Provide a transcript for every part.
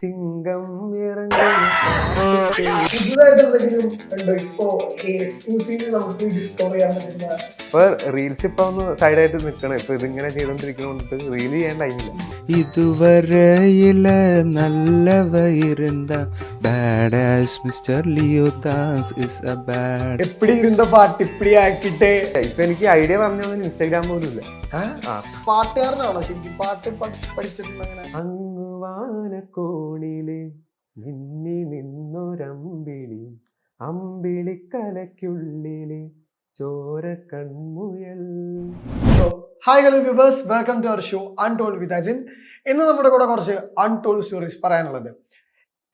Singham reels ഇപ്പൊ ഒന്ന് സൈഡായിട്ട് നിക്കണം. ഇപ്പൊ ഇതിങ്ങനെ ചെയ്തോണ്ടിരിക്കണോണ്ട് റീൽ ചെയ്യാൻ ടൈമില്ല ഇതുവരെയില നല്ലവയിരുന്ന badass mister Leo Das is a bad എപ്പിടി ഇരുന്ന പാട്ട് ഇപ്പിടി ആക്കിട്ട്? ഇപ്പൊ എനിക്ക് ഐഡിയ പറഞ്ഞു ഇൻസ്റ്റാഗ്രാം പോലും ഇല്ല പാട്ടുകാരനാണോ ശരിക്കും? പാട്ട് പഠിച്ചിട്ടുണ്ട് അങ്ങനെ. അങ്ങ് വാനക്കോണിൽ നിന്നി നിന്നൊരമ്പിളി അമ്പിളിക്കലയ്ക്കുള്ളിൽ ചോര കൺമുയൽ hi hello viewers welcome to our show untold with Ajin ഇന്ന് നമ്മുടെ കൂടെ കുറച്ച് അൺടോൾഡ് സ്റ്റോറീസ് പറയാനുള്ളത്.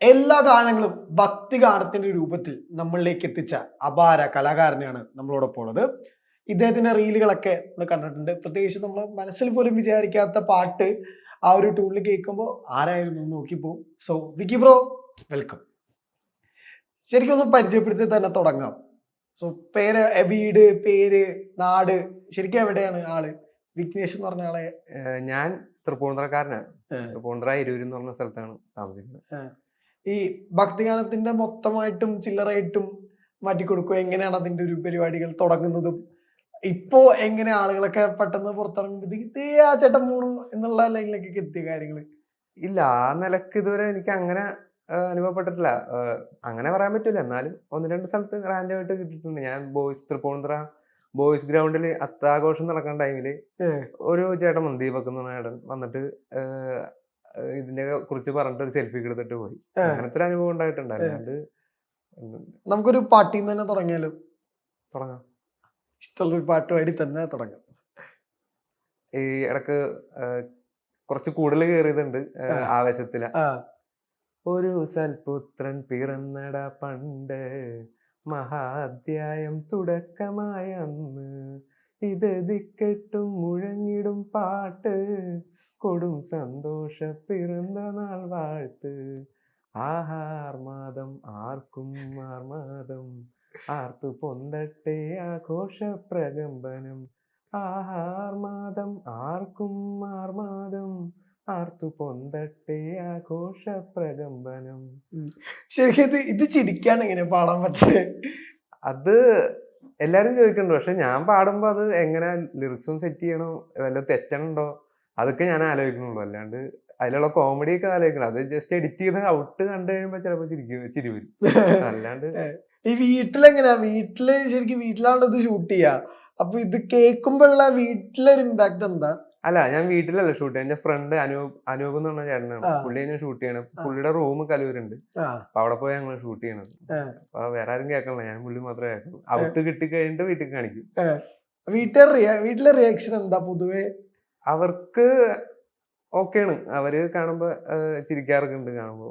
എല്ലാ ഗാനങ്ങളും ഭക്തി ഗാനത്തിന്റെ രൂപത്തിൽ നമ്മളിലേക്ക് എത്തിച്ച അപാര കലാകാരനെയാണ് നമ്മളോടൊപ്പം ഉള്ളത്. ഇദ്ദേഹത്തിന്റെ റീലുകളൊക്കെ നമ്മൾ കണ്ടിട്ടുണ്ട്. പ്രത്യേകിച്ച് നമ്മൾ മനസ്സിൽ പോലും വിചാരിക്കാത്ത പാട്ട് ആ ഒരു ടൂളിൽ കേൾക്കുമ്പോൾ ആരായിരുന്നു നോക്കി നോക്കിപ്പോവും സോ വിക്കി ബ്രോ വെൽക്കം ശരിക്കും ഒന്ന് പരിചയപ്പെടുത്തി തന്നെ തുടങ്ങാം. സോ പേര് വീട് പേര് നാട് ശരിക്കും എവിടെയാണ് ആൾ? വിഘ്നേഷ് എന്ന് പറഞ്ഞ ആളെ ഞാൻ തൃപ്പൂണിത്തറക്കാരനാണ്. തൃപ്പൂണിത്തറ ഇരുവര് എന്ന് പറഞ്ഞ സ്ഥലത്താണ് താമസിക്കുന്നത്. ഈ ഭക്തിഗാനത്തിന്റെ മൊത്തമായിട്ടും ചില്ലറായിട്ടും മാറ്റിക്കൊടുക്കുക എങ്ങനെയാണ് അതിന്റെ ഒരു പരിപാടികൾ തുടങ്ങുന്നതും? ഇപ്പോ എങ്ങനെ ആളുകളൊക്കെ പെട്ടെന്ന് പുറത്തിറങ്ങുമ്പോഴത്തേക്ക് ഇതേ ആ ചേട്ടൻ പോണു എന്നുള്ള ലൈനിലേക്കൊക്കെ എത്തിയ കാര്യങ്ങൾ ഇല്ല ആ നിലയ്ക്ക് ഇതുവരെ എനിക്ക് അങ്ങനെ അനുഭവപ്പെട്ടിട്ടില്ല. അങ്ങനെ പറയാൻ പറ്റൂല. എന്നാലും ഒന്ന് രണ്ട് സ്ഥലത്ത് ഗ്രാൻഡ് ആയിട്ട് കിട്ടിയിട്ടുണ്ട്. ഞാൻ ബോയ്സ് തൃപ്പൂണിത്ര ബോയ്സ് ഗ്രൗണ്ടിൽ അത്താഘോഷം നടക്കുന്ന ടൈമിൽ ഒരു ചേട്ടൻ വന്നു ദീപക് എന്ന ചേട്ടൻ. വന്നിട്ട് ഇതിനെ കുറിച്ച് പറഞ്ഞിട്ട് ഒരു സെൽഫി എടുത്തിട്ട് പോയി. അങ്ങനത്തെ ഒരു അനുഭവം ഉണ്ടായിട്ടുണ്ട്. അല്ലാണ്ട് ഉം. നമുക്കൊരു നിന്ന് തന്നെ തുടങ്ങിയാലോ? തുടങ്ങാം. ഇഷ്ടമുള്ള പാട്ട് തന്നെ തുടങ്ങും. ഈ ഇടയ്ക്ക് കുറച്ച് കൂടുതൽ കയറിയതുണ്ട് ആവേശത്തില. ഒരു സൽപുത്രൻ പിറന്നട പണ്ട് മഹാധ്യായം തുടക്കമായ അന്ന് ഇത് ദിക്കെട്ടും മുഴങ്ങിടും പാട്ട് കൊടും സന്തോഷ പിറന്ന നാൾ വാഴ്ത്ത്. ആഹാർമാദം ആർക്കും ആർമാദം ആർത്തു പൊന്തട്ടെ ആഘോഷ പ്രകമ്പനം ആഹാർമാദം ആർക്കും ആർമാദം. ആർത്തു പൊന്തട്ടെ ആഘോഷ പ്രകമ്പനം ശരിക്കും ഇത് ഇത് ചിരിക്കാൻ എങ്ങനെ പാടാൻ പറ്റേ അത് എല്ലാരും ചോദിക്കുന്നുണ്ട് പക്ഷെ ഞാൻ പാടുമ്പോ അത് എങ്ങനെ ലിറിക്സും സെറ്റ് ചെയ്യണോ? വല്ല തെറ്റണുണ്ടോ? അതൊക്കെ ഞാൻ ആലോചിക്കുന്നുള്ളൂ. അല്ലാണ്ട് അതിലുള്ള കോമഡി ഒക്കെ ആലോചിക്കണം. അത് ജസ്റ്റ് എഡിറ്റ് ചെയ്ത് ഔട്ട് കണ്ടു കഴിയുമ്പോ ചിലപ്പോ ചിരിക്കും ചിരി വരും. അല്ലാണ്ട് ഈ വീട്ടിലെങ്ങനെയാ വീട്ടിൽ ശരിക്കും വീട്ടിലാണ് ഇത് ഷൂട്ട് ചെയ്യാ. അപ്പൊ ഇത് കേൾക്കുമ്പോഴുള്ള വീട്ടിലൊരു ഇമ്പാക്ട് എന്താ? അല്ല ഞാൻ വീട്ടിലല്ല ഷൂട്ട് ചെയ്യാൻ എന്റെ ഫ്രണ്ട് അനൂപ് അനൂപ് എന്ന് പറഞ്ഞ ചേട്ടനാണ്. പുള്ളി ഞാൻ ഷൂട്ട് ചെയ്യണം. പുള്ളിയുടെ റൂം കലൂരുണ്ട്. അപ്പൊ അവിടെ പോയി ഞങ്ങൾ ഷൂട്ട് ചെയ്യണത്. ആ. അപ്പൊ വേറെ ആരും കേൾക്കണില്ല. ഞാൻ പുള്ളി മാത്രമേ കേൾക്കുള്ളൂ. ഔട്ട് കിട്ടി കഴിഞ്ഞിട്ട് വീട്ടിൽ കാണിക്കും. വീട്ടിലെ റിയാ വീട്ടിലെ റിയാക്ഷൻ എന്താ പൊതുവെ? അവർക്ക് ഓക്കെയാണ് അവർ കാണുമ്പോ ചിരിക്കാറൊക്കെ ഉണ്ട് കാണുമ്പോ.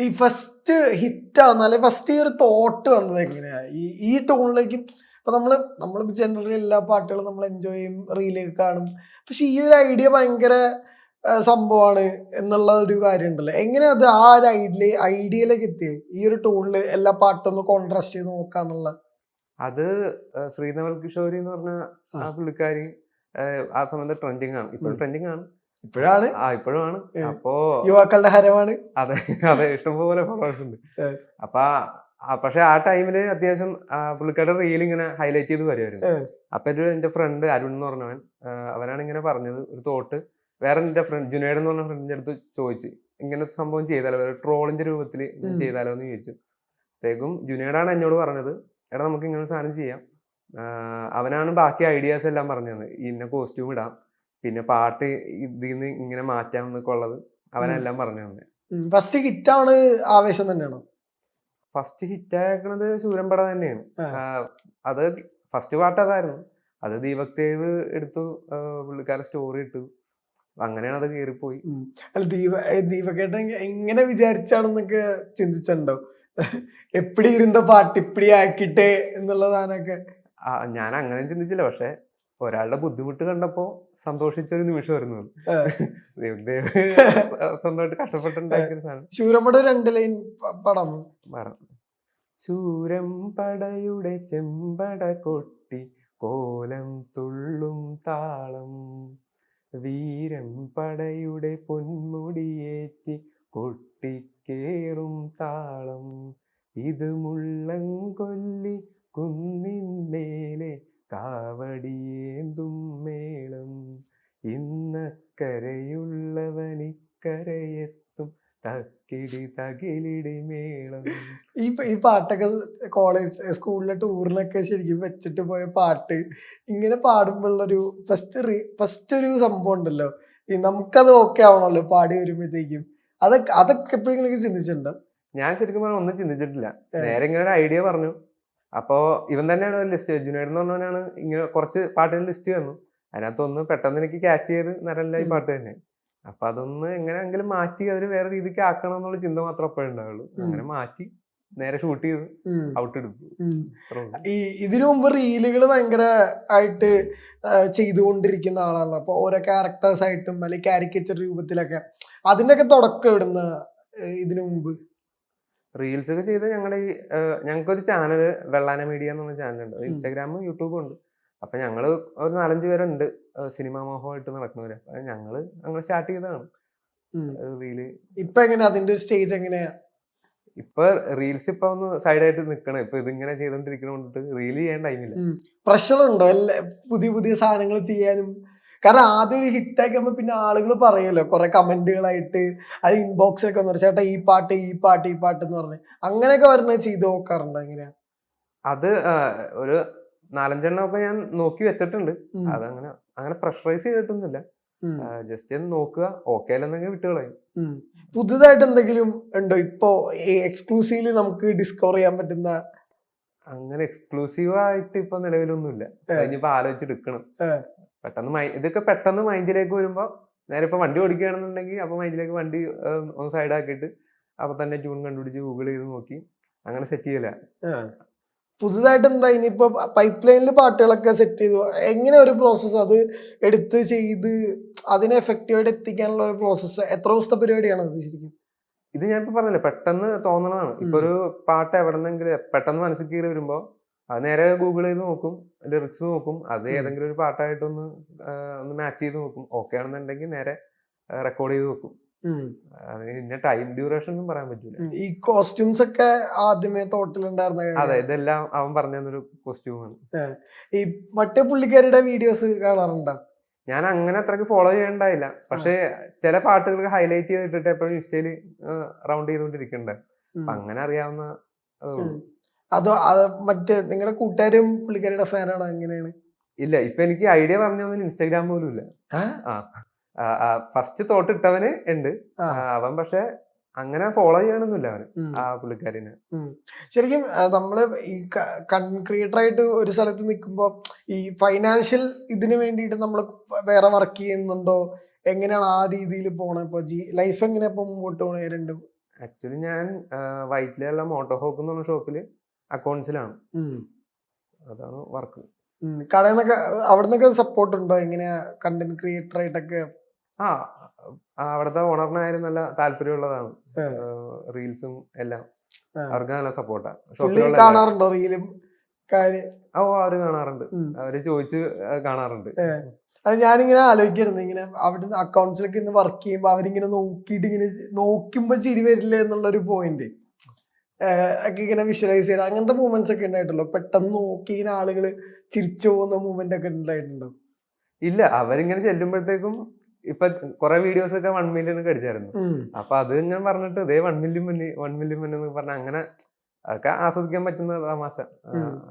ഈ ഫസ്റ്റ് ഹിറ്റ് ആവുന്ന അല്ലെ ഫസ്റ്റ് ഈ ഒരു തോട്ട് വന്നത് എങ്ങനെയാ? ഈ ഈ ടോണിലേക്ക് ഇപ്പൊ നമ്മൾ നമ്മൾ ജനറലി എല്ലാ പാട്ടുകളും നമ്മൾ എൻജോയ് ചെയ്യും റീലേക്ക് കാണും. പക്ഷെ ഈ ഒരു ഐഡിയ ഭയങ്കര സംഭവമാണ് എന്നുള്ള ഒരു കാര്യം ഉണ്ടല്ലോ എങ്ങനെയാ അത് ആ ഒരു ഐഡിയ ഐഡിയയിലേക്ക് എത്തിയത് ഈ ഒരു ടൂണിൽ എല്ലാ പാട്ടൊന്ന് കോൺട്രാസ്റ്റ് ചെയ്ത് നോക്കാന്നുള്ള അത് ശ്രീനവൽ കിഷോരി എന്ന് പറഞ്ഞ ആ. ആ. പുള്ളിക്കാരി ആ സമയത്ത് ട്രെൻഡിങ് ആണ്. ഇപ്പോൾ ട്രെൻഡിങ് ആണ്. ഇപ്പോഴാണ്? ആ ഇപ്പോഴും ആണ് ഏ. അപ്പോ യുവാക്കളുടെ ഹരമാണ്. അതെ അതെ ഇഷ്ടംപോലെ ഫോളോവേഴ്സ് ഉണ്ട്. അപ്പൊ പക്ഷെ ആ ടൈമിൽ അത്യാവശ്യം പുള്ളിക്കാരുടെ റീൽ ഇങ്ങനെ ഹൈലൈറ്റ് ചെയ്ത് വരുമായിരുന്നു. അപ്പൊ ഒരു എന്റെ ഫ്രണ്ട് അരുൺ എന്ന് പറഞ്ഞവൻ അവനാണ് ഇങ്ങനെ പറഞ്ഞത് ഒരു തോട്ട് വേറെ എന്റെ ഫ്രണ്ട് ജുനേഡ് എന്ന് പറഞ്ഞ ഫ്രണ്ടിന്റെ അടുത്ത് ചോദിച്ചു ഇങ്ങനെ സംഭവം ചെയ്താലോ? ട്രോളിന്റെ രൂപത്തിൽ. ചെയ്താലോ? എന്ന് ചോദിച്ചു. അപ്പോഴേക്കും ജുനേഡാണ് എന്നോട് പറഞ്ഞത് എടാ നമുക്ക് ഇങ്ങനെ സാധനം ചെയ്യാം. അവനാണ് ബാക്കി ഐഡിയാസ് എല്ലാം പറഞ്ഞത് ഇന്ന കോസ്റ്റ്യൂം ഇടാം. പിന്നെ പാട്ട് ഇതിൽ നിന്ന് ഇങ്ങനെ മാറ്റാം എന്നൊക്കെ ഉള്ളത് അവനെല്ലാം പറഞ്ഞു തന്നെ. ഫസ്റ്റ് ഹിറ്റ് ആണ് ആവേശം തന്നെയാണോ? ഫസ്റ്റ് ഹിറ്റ് ആക്കണത് ശൂരമ്പട തന്നെയാണ്. അത് ഫസ്റ്റ് പാട്ട് അതായിരുന്നു. അത് ദീപക് ദേവ് എടുത്തു പുള്ളിക്കാരെ പുള്ളിക്കാരൻ സ്റ്റോറി ഇട്ടു. അങ്ങനെയാണ് അത് കയറിപ്പോയി അല്ല ദീപ ഏ, ദീപക്കേട്ടൻ എങ്ങനെ വിചാരിച്ചാണെന്നൊക്കെ ചിന്തിച്ചിട്ടുണ്ടോ? എപ്പിടി ഇരുന്ന പാട്ട് ഇപ്പിടി ആക്കിട്ടെ എന്നുള്ളതാണൊക്കെ ഞാൻ അങ്ങനെ ചിന്തിച്ചില്ല. പക്ഷെ ഒരാളുടെ ബുദ്ധിമുട്ട് കണ്ടപ്പോ സന്തോഷിച്ച ഒരു നിമിഷമായിരുന്നു അത്. ആ. ദീപക് ദേവ് സ്വന്തമായിട്ട് കഷ്ടപ്പെട്ടുണ്ടാക്കിയ ശൂരമ്പട രണ്ട് ലൈൻ പടം. ശൂരം പടയുടെ ചെമ്പട കൊട്ടി കോലം തുള്ളും താളം. വീരം പടയുടെ പൊന്മുടിയേറ്റി കൊട്ടിക്കേറും താളം. ഇത് മുള്ളംകൊല്ലി കുന്നിന്മേലെ കാവടിയേന്തും മേളം. ഇന്നക്കരയുള്ളവനിക്കരയെത്തും തക്കിടി തകിലിടി മേളം. ഈ ഈ പാട്ടൊക്കെ കോളേജ് സ്കൂളിലെ ടൂറിലൊക്കെ ശരിക്കും വെച്ചിട്ട് പോയ പാട്ട് ഇങ്ങനെ പാടുമ്പോഴുള്ളൊരു ഫസ്റ്റ് ഫസ്റ്റ് ഒരു സംഭവം ഉണ്ടല്ലോ. ഈ നമുക്കത് ഓക്കെ ആവണല്ലോ പാടി വരുമ്പോഴത്തേക്കും. അതൊക്കെ അതൊക്കെ എപ്പോഴെങ്കിലും ചിന്തിച്ചിട്ടുണ്ടോ? ഞാൻ ശരിക്കും പറഞ്ഞാൽ ഒന്നും ചിന്തിച്ചിട്ടില്ല. നേരെ ഇങ്ങനെ ഒരു ഐഡിയ പറഞ്ഞു. അപ്പോ ഇവൻ തന്നെയാണ് ലിസ്റ്റ് ജുനൈഡ് എന്ന് പറഞ്ഞവനാണ് ഇങ്ങനെ കുറച്ച് പാട്ടിന് ലിസ്റ്റ് തന്നു. അതിനകത്തൊന്ന് പെട്ടെന്ന് എനിക്ക് ക്യാച്ച് ചെയ്ത് നരല്ല ഈ. പാട്ട് തന്നെ. അപ്പൊ അതൊന്ന് എങ്ങനെയെങ്കിലും മാറ്റി അതൊരു വേറെ രീതിക്ക് ആക്കണം എന്നുള്ള ചിന്ത മാത്രം അപ്പോഴേ ഉണ്ടാവുള്ളൂ. അങ്ങനെ മാറ്റി നേരെ ഷൂട്ട് ചെയ്ത് ഔട്ട് എടുത്തു. ഈ ഇതിനു മുമ്പ് റീലുകൾ ഭയങ്കര ആയിട്ട് ചെയ്തുകൊണ്ടിരിക്കുന്ന ആളാണ് അപ്പൊ ഓരോ ക്യാരക്ടേഴ്സ് ആയിട്ടും അല്ലെങ്കിൽ കാരിക്കേച്ചർ രൂപത്തിലൊക്കെ അതിന്റെയൊക്കെ തുടക്കം ഇടുന്ന ഇതിനു മുമ്പ്? റീൽസ് ഒക്കെ ചെയ്ത് ഞങ്ങളുടെ ഈ ഞങ്ങൾക്ക് ഒരു ചാനൽ വെള്ളാന മീഡിയ എന്ന് പറഞ്ഞ ചാനലുണ്ട് ഇൻസ്റ്റാഗ്രാമും യൂട്യൂബും ഉണ്ട്. അപ്പൊ ഞങ്ങൾ ഒരു നാലഞ്ച് പേരുണ്ട്. സിനിമാ മോഹമായിട്ട് നടക്കുന്നവര്. അപ്പൊ ഞങ്ങൾ അങ്ങനെ സ്റ്റാർട്ട് ചെയ്തതാണ്. റീൽ ഇപ്പൊ എങ്ങനെ? അതിന്റെ ഒരു സ്റ്റേജ് എങ്ങനെയാ? ഇപ്പൊ റീൽസ് ഇപ്പൊ ഒന്ന് സൈഡായിട്ട് നിക്കണം. ഇപ്പൊ ഇതിങ്ങനെ ചെയ്തോണ്ടിരിക്കണോണ്ട് റീൽ ചെയ്യാൻ ടൈമില്ല പ്രഷർ ഉണ്ടോ? പുതിയ പുതിയ സാധനങ്ങൾ ചെയ്യാനും? കാരണം ആദ്യം ഒരു ഹിറ്റ് ആക്കുമ്പോ പിന്നെ ആളുകൾ പറയുമല്ലോ കുറെ കമന്റുകളായിട്ട് അത് ഇൻബോക്സിലൊക്കെ വന്നു ചേട്ടാ ഈ പാട്ട് ഈ പാട്ട് ഈ പാട്ട് എന്ന് പറഞ്ഞ്. അങ്ങനെയൊക്കെ വരുന്നത് ചെയ്ത് നോക്കാറുണ്ട് എങ്ങനെയാ? അത് ഒരു നാലഞ്ചെണ്ണം ഒക്കെ ഞാൻ നോക്കി വെച്ചിട്ടുണ്ട്. അതങ്ങനെ അങ്ങനെ പ്രഷറൈസ് ചെയ്തിട്ടൊന്നുമില്ല. ജസ്റ്റ് ഒന്ന് നോക്കുക ഓക്കെ അല്ലെന്നെങ്കിൽ വിട്ടുകളയും. പുതുതായിട്ട് എന്തെങ്കിലും ഉണ്ടോ? ഇപ്പോ എക്സ്ക്ലൂസീവ്ലി നമുക്ക് ഡിസ്കവർ ചെയ്യാൻ പറ്റുന്ന അങ്ങനെ എക്സ്ക്ലൂസീവ് ആയിട്ട് ഇപ്പൊ നിലവിലൊന്നുമില്ല. ഇനിയിപ്പോ ആലോചിച്ചെടുക്കണം. പെട്ടെന്ന് ഇതൊക്കെ പെട്ടെന്ന് മൈൻഡിലേക്ക് വരുമ്പോൾ നേരെ ഇപ്പൊ വണ്ടി ഓടിക്കുകയാണെന്നുണ്ടെങ്കിൽ അപ്പൊ മൈൻഡിലേക്ക് വണ്ടി ഒന്ന് സൈഡ് ആക്കിയിട്ട് അപ്പൊ തന്നെ ജൂൺ കണ്ടുപിടിച്ച് ഗൂഗിൾ ചെയ്ത് നോക്കി. അങ്ങനെ സെറ്റ് ചെയ്യല. പുതുതായിട്ട് എന്താ ഇനിയിപ്പോ പൈപ്പ് ലൈനിൽ പാട്ടുകളൊക്കെ സെറ്റ് ചെയ്തു എങ്ങനെ ഒരു പ്രോസസ്സ് അത് എടുത്ത് ചെയ്ത് അതിനെ എഫക്റ്റീവായിട്ട് എത്തിക്കാനുള്ള ഒരു പ്രോസസ്സ് എത്ര ദിവസത്തെ പരിപാടിയാണ് അത് ശരിക്കും? ഇത് ഞാൻ ഇപ്പൊ പറഞ്ഞില്ലേ പെട്ടെന്ന് തോന്നണതാണ്. ഇപ്പൊ ഒരു പാട്ട് എവിടെന്നെങ്കിലും പെട്ടെന്ന് മനസ്സിൽ കയറി വരുമ്പോ അത് നേരെ ഗൂഗിൾ ചെയ്ത് നോക്കും ലിറിക്സ് നോക്കും അത്. ഏതെങ്കിലും ഒരു പാട്ടായിട്ടൊന്ന് ഒന്ന് മാച്ച് ചെയ്ത് നോക്കും. ഓക്കെ ആണെന്നുണ്ടെങ്കിൽ നേരെ റെക്കോർഡ് ചെയ്ത് നോക്കും പിന്നെ ടൈം ഡ്യൂറേഷൻ ഒന്നും പറയാൻ പറ്റൂല. ഈ കോസ്റ്റ്യൂംസ് ഒക്കെ ആദ്യമേ തോട്ടിലുണ്ടായിരുന്ന അതെ ഇതെല്ലാം അവൻ പറഞ്ഞൊരു കോസ്റ്റ്യൂമാണ് ഈ മറ്റേ പുള്ളിക്കാരുടെ വീഡിയോസ് കാണാറുണ്ടോ? ഞാൻ അങ്ങനെ അത്രയ്ക്ക് ഫോളോ ചെയ്യണ്ടായില്ല. പക്ഷെ ചില പാട്ടുകൾക്ക് ഹൈലൈറ്റ് ചെയ്തിട്ടിട്ട് എപ്പോഴും ഇൻസ്റ്റയിൽ റൗണ്ട് ചെയ്തുകൊണ്ടിരിക്കണ്ട. അപ്പൊ അങ്ങനെ അറിയാവുന്ന അതേ. അതോ മറ്റേ നിങ്ങളുടെ കൂട്ടുകാരും പുള്ളിക്കാരുടെ ഫാനാണോ എങ്ങനെയാണ്? ഇല്ല ഇപ്പൊ എനിക്ക് ഐഡിയ പറഞ്ഞൊന്നും ഇൻസ്റ്റാഗ്രാം പോലും ഇല്ല. ഫസ്റ്റ് തോട്ട് ഇട്ടവന് ഉണ്ട് അവൻ പക്ഷെ അങ്ങനെ ഫോളോ ചെയ്യണമെന്നില്ല അവന് ആ പുള്ളിക്കാരിനെ. ശരിക്കും നമ്മൾ ഈ കൺക്രീറ്റർ ക്രിയേറ്റർ ആയിട്ട് ഒരു സ്ഥലത്ത് നിൽക്കുമ്പോൾ ഈ ഫൈനാൻഷ്യൽ ഇതിന് വേണ്ടിയിട്ട് നമ്മൾ വേറെ വർക്ക് ചെയ്യുന്നുണ്ടോ? എങ്ങനെയാണ് ആ രീതിയിൽ പോണത് ഇപ്പൊ ജി ലൈഫ് എങ്ങനെയാ ഇപ്പൊ മുമ്പോട്ട് പോണേ രണ്ടും? ആക്ച്വലി ഞാൻ വൈറ്റിലെല്ലാം മോട്ടോ ഹോക്ക് എന്ന് പറഞ്ഞ ഷോപ്പിൽ അക്കൗണ്ട്സിലാണ്. അതാണ് വർക്ക്. കടയിൽ നിന്നൊക്കെ അവിടെ നിന്നൊക്കെ സപ്പോർട്ട് ഉണ്ടോ? എങ്ങനെയാ കണ്ടന്റ് ക്രിയേറ്റർ ആയിട്ടൊക്കെ? ആ അവിടുത്തെ ഓണറിനായാലും നല്ല താല്പര്യമുള്ളതാണ്. റീൽസും എല്ലാം. അവർക്ക് നല്ല സപ്പോർട്ടാ പുള്ളി ഷോപ്പിലുള്ള കാണാറുണ്ടോ റീലും ഓ അവർ കാണാറുണ്ട്. അവർ ചോദിച്ച് കാണാറുണ്ട്. അത് ഞാനിങ്ങനെ ആലോചിക്കായിരുന്നു. ഇങ്ങനെ അവിടുന്ന് അക്കൗണ്ട്സിലൊക്കെ ഇന്ന് വർക്ക് ചെയ്യുമ്പോൾ അവരിങ്ങനെ നോക്കിയിട്ട് ഇങ്ങനെ നോക്കുമ്പോ ചിരി വരില്ല എന്നുള്ളൊരു പോയിന്റ് ഒക്കെ ഇങ്ങനെ വിഷ്വലൈസ് ചെയ്യണം അങ്ങനത്തെ മൂവ്മെന്റ്സ് ഒക്കെ ഉണ്ടായിട്ടുള്ളൂ പെട്ടെന്ന് നോക്കി ഇങ്ങനെ ആളുകൾ ചിരിച്ചു പോകുന്ന മൂവ്മെന്റ് ഒക്കെ ഉണ്ടായിട്ടുണ്ടോ? ഇല്ല അവരിങ്ങനെ ചെല്ലുമ്പോഴത്തേക്കും ഇപ്പൊ കുറെ വീഡിയോസ് ഒക്കെ വൺ മില്യൺ കടിച്ചായിരുന്നു അപ്പൊ അത് ഞാൻ പറഞ്ഞിട്ട് ഇതേ വൺ മില്യൺ മുന്നിൽ വൺ മില്യൺ മുന്നിൽ എന്ന് പറഞ്ഞ അങ്ങനെ അതൊക്കെ ആസ്വദിക്കാൻ പറ്റുന്ന തമാശ.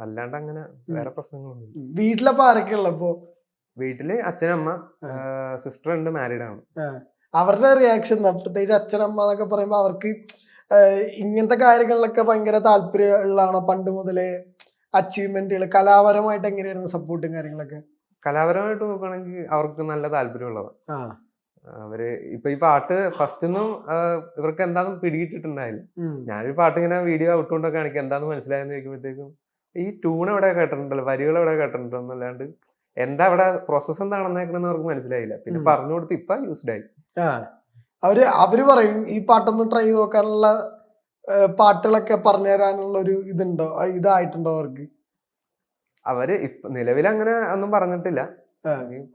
അല്ലാണ്ട് അങ്ങനെ വേറെ പ്രശ്നങ്ങളൊന്നും. വീട്ടിലപ്പോ ആരൊക്കെ ഉള്ളപ്പോ? വീട്ടിൽ അച്ഛനമ്മ സിസ്റ്റർ ഉണ്ട് മാരീഡ് ആണ്. അവരുടെ റിയാക്ഷൻ പ്രത്യേകിച്ച് അച്ഛനമ്മ എന്നൊക്കെ പറയുമ്പോ അവർക്ക് ഇങ്ങനത്തെ കാര്യങ്ങളിലൊക്കെ ഭയങ്കര താല്പര്യമുള്ളതാണോ പണ്ട് മുതലേ അച്ചീവ്മെന്റുകൾ കലാപരമായിട്ട് എങ്ങനെയായിരുന്നു സപ്പോർട്ടും കാര്യങ്ങളൊക്കെ? കലാപരമായിട്ട് നോക്കുകയാണെങ്കിൽ അവർക്ക് നല്ല താല്പര്യമുള്ളതാണ് അവർ ഇപ്പൊ ഈ പാട്ട് ഫസ്റ്റ് ഒന്നും ഇവർക്ക് എന്താന്ന് പിടികിട്ടിട്ടുണ്ടായില്ല. ഞാനൊരു പാട്ട് ഇങ്ങനെ വീഡിയോ ഔട്ടുകൊണ്ടൊക്കെ കാണിക്കും. എന്താന്ന് മനസ്സിലായെന്ന് ചോദിക്കുമ്പോഴത്തേക്കും ഈ ട്യൂൺ എവിടെ കേട്ടിട്ടുണ്ടല്ലോ? വരികൾ എവിടെ കേട്ടിട്ടുണ്ടോ എന്നല്ലാണ്ട് എന്താ അവിടെ പ്രോസസ് എന്താണെന്നേക്കണെന്ന് അവർക്ക് മനസ്സിലായില്ല. പിന്നെ പറഞ്ഞു കൊടുത്ത് ഇപ്പൊ യൂസ്ഡ് ആയി. അവർ അവർ പറയും ഈ പാട്ടൊന്ന് ട്രൈ ചെയ്ത് നോക്കാനുള്ള പാട്ടുകളൊക്കെ പറഞ്ഞു തരാനുള്ള ഒരു ഇതുണ്ടോ ഇതായിട്ടുണ്ടോ അവർക്ക്? അവർ ഇപ്പൊ നിലവിൽ അങ്ങനെ ഒന്നും പറഞ്ഞിട്ടില്ല.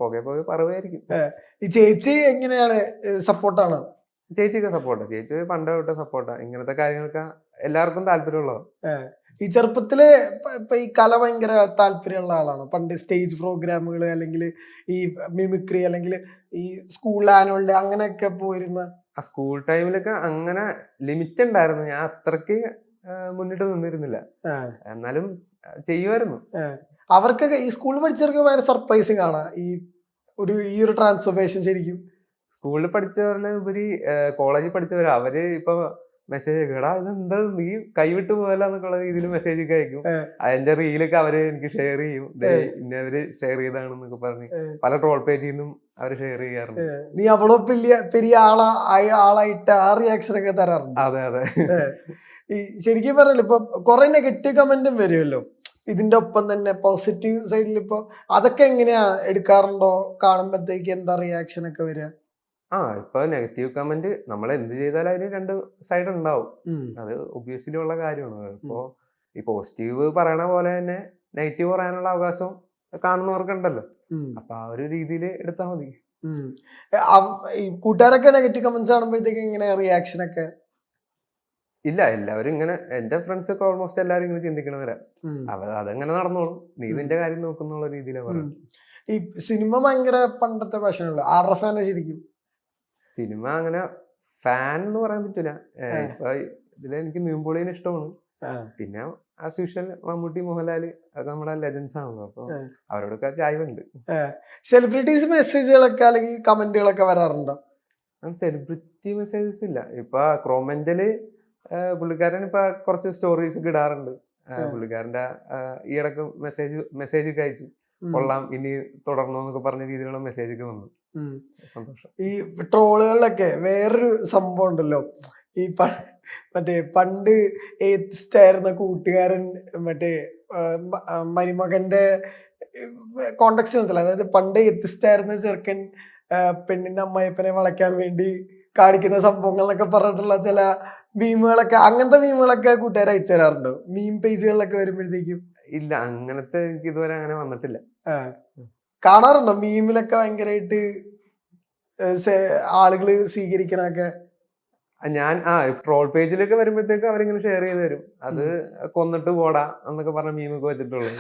പോകെ പോകെ പറയുമായിരിക്കും ഈ ചേച്ചി എങ്ങനെയാണ് സപ്പോർട്ടാണ്? ചേച്ചിക്ക് സപ്പോർട്ടാ. ചേച്ചി പണ്ട് തൊട്ട് സപ്പോർട്ടാ. ഇങ്ങനത്തെ കാര്യങ്ങളൊക്കെ എല്ലാവർക്കും താല്പര്യമുള്ളതാ ഈ ചെറുപ്പത്തിൽ ഇപ്പൊ ഈ കല ഭയങ്കര താല്പര്യമുള്ള ആളാണ്. പണ്ട് സ്റ്റേജ് പ്രോഗ്രാമുകൾ അല്ലെങ്കിൽ ഈ മിമിക്രി അല്ലെങ്കിൽ ഈ സ്കൂൾ ആനുവൽ ഡേ അങ്ങനെയൊക്കെ പോയിരുന്ന ആ സ്കൂൾ ടൈമിലൊക്കെ അങ്ങനെ ലിമിറ്റ് ഉണ്ടായിരുന്നു. ഞാൻ അത്രയ്ക്ക് മുന്നിട്ട് നിന്നിരുന്നില്ല. എന്നാലും ചെയ്യുമായിരുന്നു. അവർക്കൊക്കെ ഈ സ്കൂളിൽ പഠിച്ചവർക്ക് ഭയങ്കര സർപ്രൈസിങ് ആണ്. ഈ ഒരു ഈ ഒരു ട്രാൻസ്ഫോർമേഷൻ ശരിക്കും. സ്കൂളിൽ പഠിച്ചവരിലെ ഉപരി കോളേജിൽ പഠിച്ചവർ അവർ ഇപ്പൊ മെസ്സേജ് അയക്കും എടാ ഇതെന്താ നീ കൈവിട്ട് എന്നൊക്കെയുള്ള രീതിയിൽ മെസ്സേജ് ഒക്കെ അയക്കും. അതിന്റെ റീലൊക്കെ അവർ എനിക്ക് ഷെയർ ചെയ്യും. ഇന്നവര് ഷെയർ ചെയ്താണെന്നൊക്കെ പറഞ്ഞ്. പല ട്രോൾ പേജിൽ നിന്നും അവർ ഷെയർ ചെയ്യാറുണ്ട്. നീ അവളോ വലിയ പെരിയ ആളാ ആളായിട്ട് ആ റിയാക്ഷൻ ഒക്കെ തരാറുണ്ട്. അതെ അതെ. ഈ ശരിക്കും പറഞ്ഞല്ലോ ഇപ്പൊ കുറെ നെഗറ്റീവ് കമന്റും വരുമല്ലോ ഇതിന്റെ ഒപ്പം തന്നെ പോസിറ്റീവ് സൈഡിൽ ഇപ്പൊ അതൊക്കെ എങ്ങനെയാ എടുക്കാറുണ്ടോ? കാണുമ്പോഴത്തേക്ക് എന്താ റിയാക്ഷൻ ഒക്കെ വരിക ആ ഇപ്പൊ നെഗറ്റീവ് കമന്റ് നമ്മൾ എന്ത് ചെയ്താലും അതിന് രണ്ട് സൈഡ് ഉണ്ടാവും. അത് ഒബ്വിയസ്ലി ഉള്ള കാര്യമാണ്. ഇപ്പോ ഈ പോസിറ്റീവ് പറയണ പോലെ തന്നെ നെഗറ്റീവ് പറയാനുള്ള അവകാശം കാണുന്നവർക്കുണ്ടല്ലോ. അപ്പൊ ആ ഒരു രീതിയിൽ എടുത്താൽ മതി. കൂട്ടുകാരൊക്കെ നെഗറ്റീവ് കമന്റ്സ് കാണുമ്പോഴത്തേക്ക് ഇങ്ങനെ റിയാക്ഷൻ ഒക്കെ? ഇല്ല എല്ലാവരും ഇങ്ങനെ എന്റെ ഫ്രണ്ട്സ് ഒക്കെ ഓൾമോസ്റ്റ് എല്ലാവരും ഇങ്ങനെ ചിന്തിക്കണവരാ. അവ അതെങ്ങനെ നടന്നോളും. നീ. നിന്റെ കാര്യം നോക്കുന്നുള്ള രീതിയിലാണ് ഈ സിനിമ ഭയങ്കര പണ്ടത്തെ പാഷനുള്ള എഫ് ഫാനാ ശരിക്കും സിനിമ അങ്ങനെ ഫാൻ എന്ന് പറയാൻ പറ്റില്ല. ഇപ്പൊ ഇതിൽ എനിക്ക് നീമ്പോളിനെ ഇഷ്ടമാണ്. പിന്നെ ആസ് യൂഷ്വൽ മമ്മൂട്ടി മോഹൻലാൽ അതൊക്കെ നമ്മുടെ ലെജൻസ് ആണല്ലോ. അപ്പൊ. അവരോടൊക്കെ ചായവുണ്ട്. സെലിബ്രിറ്റീസ് മെസ്സേജുകളൊക്കെ അല്ലെങ്കിൽ കമന്റുകളൊക്കെ വരാറുണ്ടോ? സെലിബ്രിറ്റി മെസ്സേജസ് ഇല്ല. ഇപ്പൊ ക്രോമെന്റൽ പുള്ളിക്കാരൻ ഇപ്പൊ കുറച്ച് സ്റ്റോറീസ് ഇടാറുണ്ട്. പുള്ളിക്കാരന്റെ ഈയിടക്ക് മെസ്സേജ് മെസ്സേജ് ഒക്കെ അയച്ചു. കൊള്ളാം ഇനി തുടർന്നോ എന്നൊക്കെ പറഞ്ഞ രീതിയിലുള്ള മെസ്സേജ് ഒക്കെ വന്നു. സന്തോഷം. ഈ ട്രോളുകളിലൊക്കെ വേറൊരു സംഭവം ഉണ്ടല്ലോ. ഈ മറ്റേ പണ്ട് ഏത്തിസ്റ്റ് ആയിരുന്ന കൂട്ടുകാരൻ മറ്റേ മരുമകന്റെ കോണ്ടക്സ്റ്റ് മനസ്സിലായി? അതായത് പണ്ട് ഏത്തിസ്റ്റ് ആയിരുന്ന ചെറുക്കൻ പെണ്ണിന്റെ അമ്മായിപ്പനെ വളയ്ക്കാൻ വേണ്ടി കാണിക്കുന്ന സംഭവങ്ങൾ എന്നൊക്കെ പറഞ്ഞിട്ടുള്ള ചില മീമുകളൊക്കെ അങ്ങനത്തെ മീമുകളൊക്കെ കൂട്ടുകാർ അയച്ചു തരാറുണ്ടോ മീം പേജുകളിലൊക്കെ വരുമ്പോഴത്തേക്കും? ഇല്ല അങ്ങനത്തെ എനിക്ക് ഇതുവരെ അങ്ങനെ വന്നിട്ടില്ല. കാണാറുണ്ടോ? മീമിലൊക്കെ ഭയങ്കരമായിട്ട് ആളുകൾ സ്വീകരിക്കണൊക്കെ ഞാൻ ആ ട്രോൾ പേജിലൊക്കെ വരുമ്പോഴത്തേക്ക് അവരിങ്ങനെ ഷെയർ ചെയ്ത് തരും. അത് കൊന്നിട്ട് പോടാ എന്നൊക്കെ പറഞ്ഞ മീമൊക്കെ വെച്ചിട്ടുള്ളു.